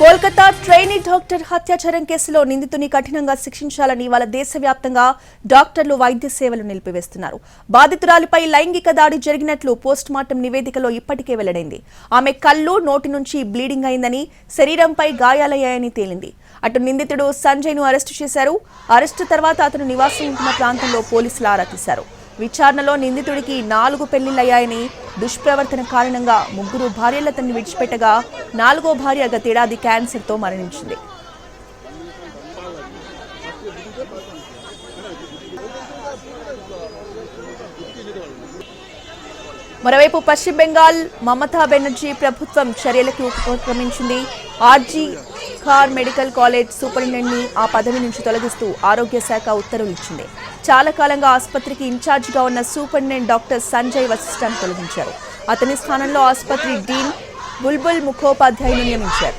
Kolkata trainee doctor హత్యాచారం కేసులో నిందితుని కఠినంగా శిక్షించాలని వాళ్ళ దేశవ్యాప్తంగా డాక్టర్లు వైద్య సేవలు నిలిపివేస్తున్నారు. బాధితురాలిపై లైంగిక దాడి జరిగినట్లు పోస్ట్ మార్టం నివేదికలో ఇప్పటికే వెల్లడైంది. ఆమె కళ్ళు నోటి నుంచి బ్లీడింగ్ అయిందని శరీరంపై గాయాలయ్యాయని తేలింది. అటు నిందితుడు సంజయ్ను అరెస్టు చేశారు. అరెస్టు తర్వాత అతను నివాసం ఉంటున్న ప్రాంతంలో పోలీసులు ఆరా తీశారు. విచారణలో నిందితుడికి నాలుగు పెళ్ళిళ్ళయ్యాయని దుష్ప్రవర్తన కారణంగా ముగ్గురు భార్యలు అతన్ని విడిచిపెట్టగా నాలుగో భార్య గతేడాది క్యాన్సర్తో మరణించింది. మరోవైపు పశ్చిమ బెంగాల్ మమతా బెనర్జీ ప్రభుత్వం చర్యలకు ఉపక్రమించింది. ఆర్జీ ఖార్ మెడికల్ కాలేజ్ సూపరింటెండెంట్ని ఆ పదవి నుంచి తొలగిస్తూ ఆరోగ్య శాఖ ఉత్తర్వులు ఇచ్చింది. చాలా కాలంగా ఆసుపత్రికి ఇన్ఛార్జిగా ఉన్న సూపరింటెండెంట్ డాక్టర్ సంజయ్ వశిష్ఠాన్ని తొలగించారు. అతని స్థానంలో ఆసుపత్రి డీన్ బుల్బుల్ ముఖోపాధ్యాయుని నియమించారు.